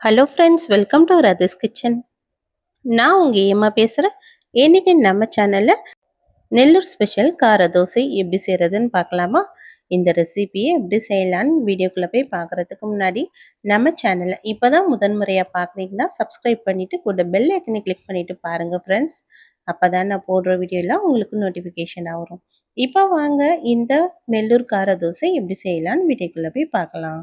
Hello friends welcome to Rathi's kitchen நான் உங்கள் ஏமா பேசுகிறேன் இன்றைக்கி நம்ம சேனலில் நெல்லூர் ஸ்பெஷல் கார தோசை எப்படி செய்கிறதுன்னு பார்க்கலாமா? இந்த ரெசிபியை எப்படி செய்யலான்னு வீடியோக்குள்ளே போய் பார்க்குறதுக்கு முன்னாடி நம்ம சேனலை இப்போ தான் முதன்முறையாக பார்க்குறீங்கன்னா சப்ஸ்கிரைப் பண்ணிவிட்டு கூட பெல் ஐக்கனை கிளிக் பண்ணிவிட்டு பாருங்கள் ஃப்ரெண்ட்ஸ் அப்போ தான் நான் போடுற வீடியோலாம் உங்களுக்கு நோட்டிஃபிகேஷன் ஆகும் இப்போ வாங்க இந்த நெல்லூர் கார தோசை எப்படி செய்யலான்னு வீடியோக்குள்ளே போய் பார்க்கலாம்.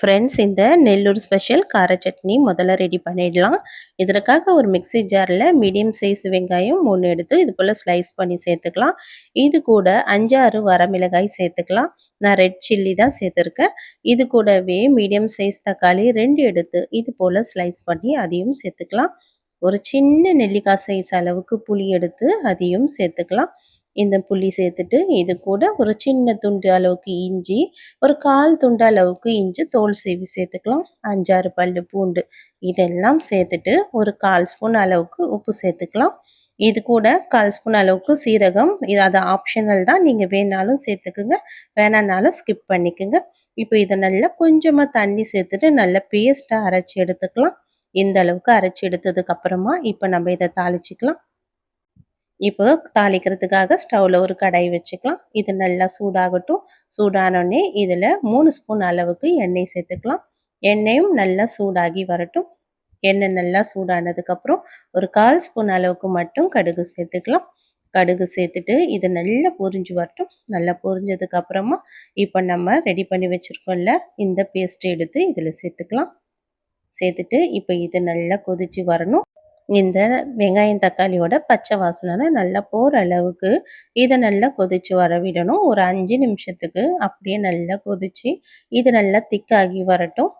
ஃப்ரெண்ட்ஸ் இந்த நெல்லூர் ஸ்பெஷல் கார சட்னி முதல்ல ரெடி பண்ணிடலாம். இதற்காக ஒரு மிக்சி ஜாரில் மீடியம் சைஸ் வெங்காயம் மூணு எடுத்து இது போல் ஸ்லைஸ் பண்ணி சேர்த்துக்கலாம். இது கூட அஞ்சாறு வரமிளகாய் சேர்த்துக்கலாம். நான் ரெட் சில்லி தான் சேர்த்துருக்கேன். இது கூடவே மீடியம் சைஸ் தக்காளி ரெண்டு எடுத்து இது போல் ஸ்லைஸ் பண்ணி அதையும் சேர்த்துக்கலாம். ஒரு சின்ன நெல்லிக்காய் சைஸ் அளவுக்கு புளி எடுத்து அதையும் சேர்த்துக்கலாம். இந்த புளி சேர்த்துட்டு இது கூட ஒரு சின்ன துண்டு அளவுக்கு இஞ்சி ஒரு கால் துண்டு அளவுக்கு இஞ்சி தோல் சீவி சேர்த்துக்கலாம். அஞ்சாறு பல்லு பூண்டு இதெல்லாம் சேர்த்துட்டு ஒரு கால் ஸ்பூன் அளவுக்கு உப்பு சேர்த்துக்கலாம். இது கூட கால் ஸ்பூன் அளவுக்கு சீரகம். இது அது ஆப்ஷனல் தான். நீங்கள் வேணாலும் சேர்த்துக்குங்க. வேணானாலும் ஸ்கிப் பண்ணிக்கோங்க. இப்போ இதை நல்லா கொஞ்சமாக தண்ணி சேர்த்துட்டு நல்லா பேஸ்ட்டாக அரைச்சி எடுத்துக்கலாம். இந்த அளவுக்கு அரைச்சி எடுத்ததுக்கு அப்புறமா இப்போ நம்ம இதை தாளிச்சிக்கலாம். இப்போ தாளிக்கிறதுக்காக ஸ்டவ்வில் ஒரு கடாய் வச்சுக்கலாம். இது நல்லா சூடாகட்டும். சூடானோடனே இதில் மூணு ஸ்பூன் அளவுக்கு எண்ணெய் சேர்த்துக்கலாம். எண்ணெயும் நல்லா சூடாகி வரட்டும். எண்ணெய் நல்லா சூடானதுக்கப்புறம் ஒரு கால் ஸ்பூன் அளவுக்கு மட்டும் கடுகு சேர்த்துக்கலாம். கடுகு சேர்த்துட்டு இது நல்லா பொரிஞ்சு வரட்டும். நல்லா பொரிஞ்சதுக்கப்புறமா இப்போ நம்ம ரெடி பண்ணி வச்சுருக்கோம்ல இந்த பேஸ்ட்டை எடுத்து இதில் சேர்த்துக்கலாம். சேர்த்துட்டு இப்போ இது நல்லா கொதிச்சு வரணும். இந்த வெங்காயம் தக்காளியோட பச்சை வாசனை நல்லா போகிற அளவுக்கு இதை நல்லா கொதித்து வர விடணும் ஒரு அஞ்சு நிமிஷத்துக்கு அப்படியே நல்லா கொதித்து இது நல்லா திக்காகி வரட்டும்.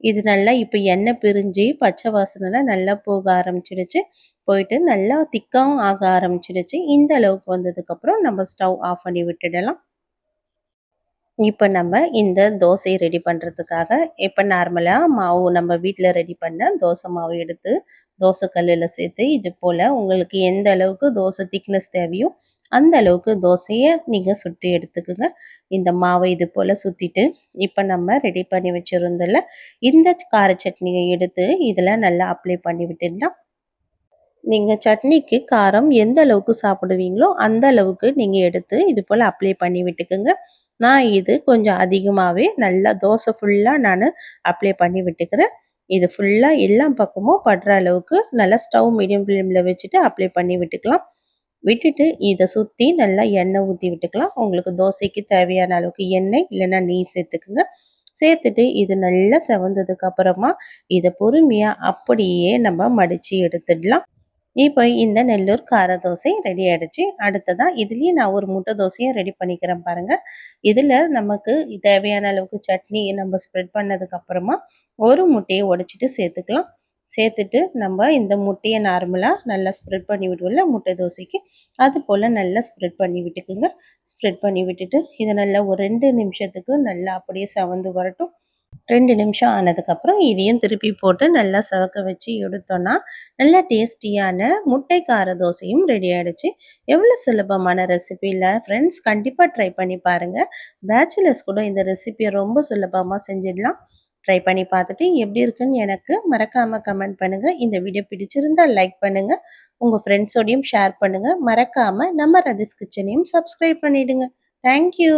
இது நல்லா இப்போ எண்ணெய் பிரிஞ்சு பச்சை வாசனை நல்லா போக ஆரம்பிச்சிடுச்சு. போயிட்டு நல்லா திக்காகவும் ஆக ஆரம்பிச்சிடுச்சு. இந்த அளவுக்கு வந்ததுக்கப்புறம் நம்ம ஸ்டவ் ஆஃப் பண்ணி விட்டுடலாம். இப்போ நம்ம இந்த தோசை ரெடி பண்ணுறதுக்காக இப்போ நார்மலாக மாவு நம்ம வீட்டில் ரெடி பண்ண தோசை மாவு எடுத்து தோசை கல்லில் சேர்த்து இது போல் உங்களுக்கு எந்த அளவுக்கு தோசை திக்னஸ் தேவையோ அந்த அளவுக்கு தோசையை நீங்கள் சுட்டி எடுத்துக்கோங்க. இந்த மாவை இது போல் சுற்றிட்டு இப்போ நம்ம ரெடி பண்ணி வச்சுருந்தல இந்த கார சட்னியை எடுத்து இதில் நல்லா அப்ளை பண்ணி விட்டுடலாம் நீங்கள் சட்னிக்கு காரம் எந்த அளவுக்கு சாப்பிடுவீங்களோ அந்த அளவுக்கு நீங்கள் எடுத்து இது போல் அப்ளை பண்ணி விட்டுக்குங்க. நான் இது கொஞ்சம் அதிகமாகவே நல்லா தோசை ஃபுல்லாக நான் அப்ளை பண்ணி விட்டுக்கிறேன். இது ஃபுல்லாக எல்லா பக்கமும் படுற அளவுக்கு நல்லா ஸ்டவ் மீடியம் ஃப்ளேமில் வச்சுட்டு அப்ளை பண்ணி விட்டுக்கலாம். விட்டுட்டு இதை சுற்றி நல்லா எண்ணெய் ஊற்றி விட்டுக்கலாம். உங்களுக்கு தோசைக்கு தேவையான அளவுக்கு எண்ணெய் இல்லைன்னா நெய் சேர்த்துக்குங்க. சேர்த்துட்டு இது நல்லா செவந்ததுக்கு அப்புறமா இதை பொறுமையாக அப்படியே நம்ம மடித்து எடுத்துடலாம். இப்போ இந்த நெல்லூர் கார தோசை ரெடி ஆகிடுச்சு அடுத்ததாக இதுலேயும் நான் ஒரு முட்டை தோசையும் ரெடி பண்ணிக்கிறேன் பாருங்கள் இதில் நமக்கு தேவையான அளவுக்கு சட்னி நம்ம ஸ்ப்ரெட் பண்ணதுக்கப்புறமா ஒரு முட்டையை உடச்சிட்டு சேர்த்துக்கலாம். சேர்த்துட்டு நம்ம இந்த முட்டையை நார்மலாக நல்லா ஸ்ப்ரெட் பண்ணி விடுவோம்ல முட்டை தோசைக்கு. அது போல் நல்லா ஸ்ப்ரெட் பண்ணி விட்டுக்குங்க. ஸ்ப்ரெட் பண்ணி விட்டுட்டு இதை நல்லா ஒரு ரெண்டு நிமிஷத்துக்கு நல்லா அப்படியே சவந்து வரட்டும். ரெண்டு நிமிஷம் ஆனதுக்கப்புறம் இதையும் திருப்பி போட்டு நல்லா சவக்க வச்சு எடுத்தோன்னா நல்லா டேஸ்டியான முட்டை கார தோசையும் ரெடி ஆகிடுச்சு எவ்வளோ சுலபமான ரெசிபியில் ஃப்ரெண்ட்ஸ் கண்டிப்பாக ட்ரை பண்ணி பாருங்கள் பேச்சுலர்ஸ் கூட இந்த ரெசிபியை ரொம்ப சுலபமாக செஞ்சிடலாம். ட்ரை பண்ணி பார்த்துட்டு எப்படி இருக்குன்னு எனக்கு மறக்காமல் கமெண்ட் பண்ணுங்கள் இந்த வீடியோ பிடிச்சிருந்தால் லைக் பண்ணுங்கள் உங்கள் ஃப்ரெண்ட்ஸோடையும் ஷேர் பண்ணுங்கள் மறக்காமல் நம்ம ரதிஸ் கிச்சனையும் சப்ஸ்கிரைப் பண்ணிவிடுங்க தேங்க்யூ